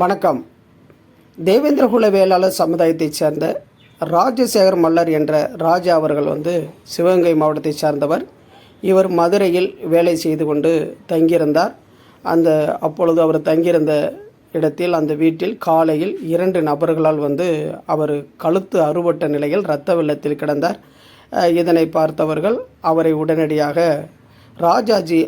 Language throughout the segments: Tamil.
வணக்கம். தேவேந்திரகுல வேளாளர் சமுதாயத்தைச் சேர்ந்த ராஜசேகர் மல்லர் என்ற ராஜா அவர்கள் வந்து சிவகங்கை மாவட்டத்தைச் சார்ந்தவர். இவர் மதுரையில் வேலை செய்து கொண்டு தங்கியிருந்தார். அந்த அப்பொழுது அவர் தங்கியிருந்த இடத்தில் அந்த வீட்டில் காலையில் இரண்டு நபர்களால் வந்து அவர் கழுத்து அறுபட்ட நிலையில் இரத்த வெள்ளத்தில் கிடந்தார். இதனை பார்த்தவர்கள் அவரை உடனடியாக ராஜாஜி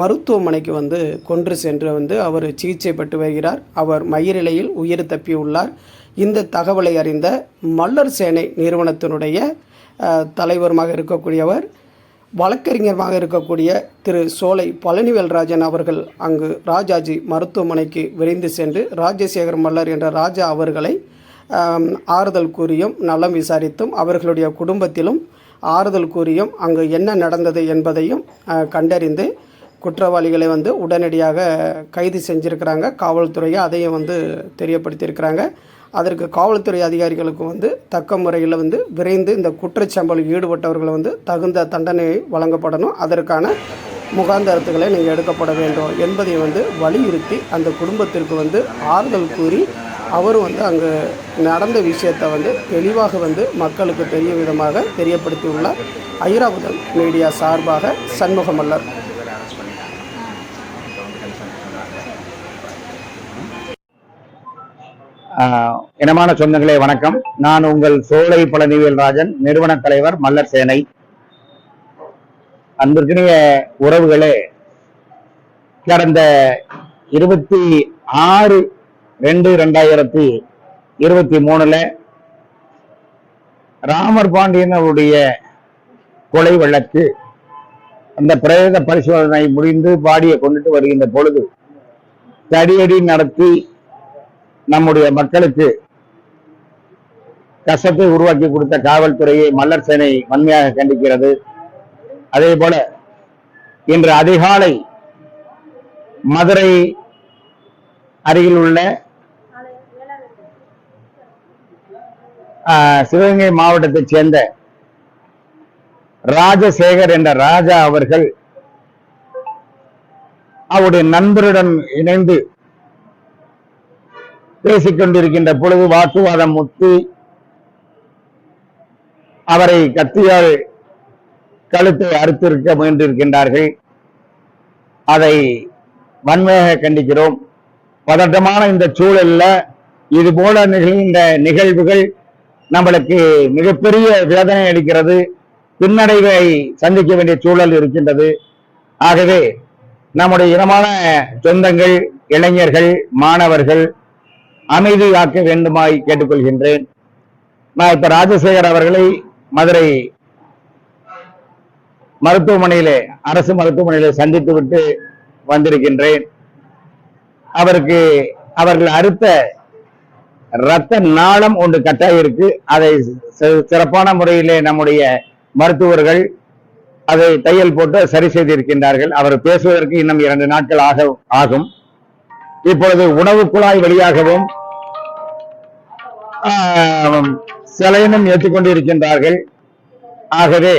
மருத்துவமனைக்கு வந்து கொன்று சென்று வந்து அவர் சிகிச்சை பெற்று வருகிறார். அவர் மயிரிழையில் உயிர் தப்பியுள்ளார். இந்த தகவலை அறிந்த மல்லர் சேனை நிறுவனத்தினுடைய தலைவருமாக இருக்கக்கூடியவர் வழக்கறிஞருமாக இருக்கக்கூடிய திரு சோலை பழனிவேல்ராஜன் அவர்கள் அங்கு ராஜாஜி மருத்துவமனைக்கு விரைந்து சென்று ராஜசேகர் மல்லர் என்ற ராஜா அவர்களை ஆறுதல் கூறியும் நலம் விசாரித்தும் அவர்களுடைய குடும்பத்திலும் ஆறுதல் கூறியும் அங்கு என்ன நடந்தது என்பதையும் கண்டறிந்து குற்றவாளிகளை வந்து உடனடியாக கைது செஞ்சுருக்கிறாங்க. காவல்துறையை அதையும் வந்து தெரியப்படுத்தியிருக்கிறாங்க. அதற்கு காவல்துறை அதிகாரிகளுக்கும் வந்து தக்க முறையில் வந்து விரைந்து இந்த குற்றச்சம்பளில் ஈடுபட்டவர்களை வந்து தகுந்த தண்டனை வழங்கப்படணும். அதற்கான முகாந்தரத்துகளை நீங்கள் எடுக்கப்பட வேண்டும் என்பதை வந்து வலியுறுத்தி அந்த குடும்பத்திற்கு வந்து ஆறுதல் கூறி அவரும் வந்து அங்கு நடந்த விஷயத்தை வந்து தெளிவாக வந்து மக்களுக்கு தெரியும் விதமாக தெரியப்படுத்தியுள்ளார். ஐராவதம் மீடியா சார்பாக சண்முகமல்லர். இனமான சொந்தங்களே வணக்கம். நான் உங்கள் சோலை பழனிவேல் ராஜன் நிறுவன தலைவர் மல்லர் சேனை. அன்பிற்கினிய உறவுகளே கடந்த இருபத்தி ஆறு ரெண்டு ரெண்டாயிரத்தி இருபத்தி மூணுல ராமர் பாண்டியன் அவருடைய கொலை வழக்கு அந்த பிரேத பரிசோதனை முடிந்து பாடியை கொண்டுட்டு வருகின்ற பொழுது தடியடி நடத்தி நம்முடைய மக்களுக்கு கஷ்டத்தை உருவாக்கி கொடுத்த காவல்துறையை மல்லர் சேனை வன்மையாக கண்டிக்கிறது. அதே போல இன்று அதிகாலை மதுரை அருகில் உள்ள சிவகங்கை மாவட்டத்தைச் சேர்ந்த ராஜசேகர் என்ற ராஜா அவர்கள் அவருடைய நண்பருடன் இணைந்து பேசிக்கொண்டிருக்கின்ற பொழுது வாக்குவாதம் முத்தி அவரை கத்தியால் கழுத்தை அறுத்திருக்க முயன்றிருக்கின்றார்கள். அதை வன்மையாக கண்டிக்கிறோம். பதட்டமான இந்த சூழல்ல இது போல நிகழ்கின்ற நிகழ்வுகள் நம்மளுக்கு மிகப்பெரிய வேதனை அளிக்கிறது. பின்னடைவை சந்திக்க வேண்டிய சூழல் இருக்கின்றது. ஆகவே நம்முடைய இனமான சொந்தங்கள் இளைஞர்கள் மாணவர்கள் அமைதியாக்க வேண்டுமாய் கேட்டுக்கொள்கின்றேன். நான் இப்ப ராஜசேகர் அவர்களை மதுரை மருத்துவமனையிலே அரசு மருத்துவமனையிலே சந்தித்து விட்டு வந்திருக்கின்றேன். அவருக்கு அவர்கள் அறுத்த இரத்த நாளம் ஒன்று கட்டாயம் இருக்கு அதை சிறப்பான முறையிலே நம்முடைய மருத்துவர்கள் அதை தையல் போட்டு சரி செய்திருக்கின்றார்கள். அவர் பேசுவதற்கு இன்னும் இரண்டு நாட்கள் ஆக ஆகும். இப்பொழுது உணவு குழாய் வழியாகவும் ஆஹ், சிலையினும் ஏற்றுக்கொண்டிருக்கின்றார்கள். ஆகவே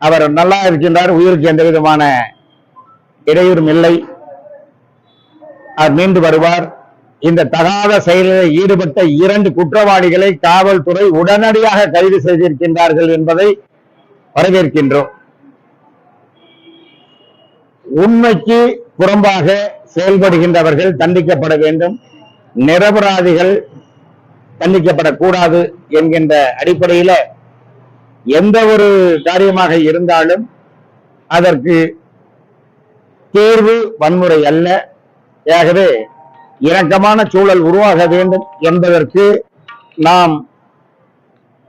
அவர் நல்லா இருக்கின்றார். உயிருக்கு எந்த விதமான இடையூறும் இல்லை. அவர் மீண்டு வருவார். இந்த தகாத செயலில் ஈடுபட்ட இரண்டு குற்றவாளிகளை காவல்துறை உடனடியாக கைது செய்திருக்கின்றார்கள் என்பதை வரவேற்கின்றோம். உண்மைக்கு புறம்பாக செயல்படுகின்றவர்கள் தண்டிக்கப்பட வேண்டும். நிரபராதிகள் தண்டிக்கப்படக்கூடாது என்கின்ற அடிப்படையில எந்த ஒரு காரியமாக இருந்தாலும் அதற்கு தீர்வு வன்முறை அல்ல. ஆகவே இணக்கமான சூழல் உருவாக வேண்டும் என்பதற்கு நாம்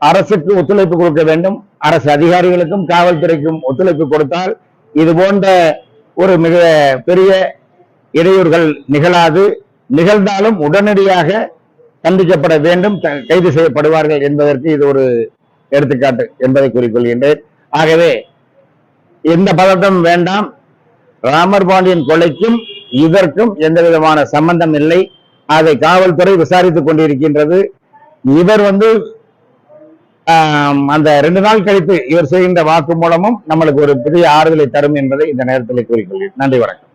அரசுக்கு ஒத்துழைப்பு கொடுக்க வேண்டும். அரசு அதிகாரிகளுக்கும் காவல்துறைக்கும் ஒத்துழைப்பு கொடுத்தால் இது போன்ற ஒரு மிக பெரிய இடையூறுகள் நிகழாது. நிகழ்ந்தாலும் உடனடியாக தண்டிக்கப்பட வேண்டும். கைது செய்யப்படுவார்கள் என்பதற்கு இது ஒரு எடுத்துக்காட்டு என்பதை கூறிக்கொள்கின்றேன் ஆகவே எந்த பதட்டம் வேண்டாம். ராமர் பாண்டியன் கொலைக்கும் இதற்கும் எந்த விதமான சம்பந்தம் இல்லை. அதை காவல்துறை விசாரித்துக் கொண்டிருக்கின்றது. இவர் வந்து அந்த ரெண்டு நாள் கழித்து இவர் செய்கின்ற வாக்கு மூலமும் நம்மளுக்கு ஒரு பெரிய ஆறுதலை தரும் என்பதை இந்த நேரத்தில் கூறிக்கொள்கிறேன் நன்றி வணக்கம்.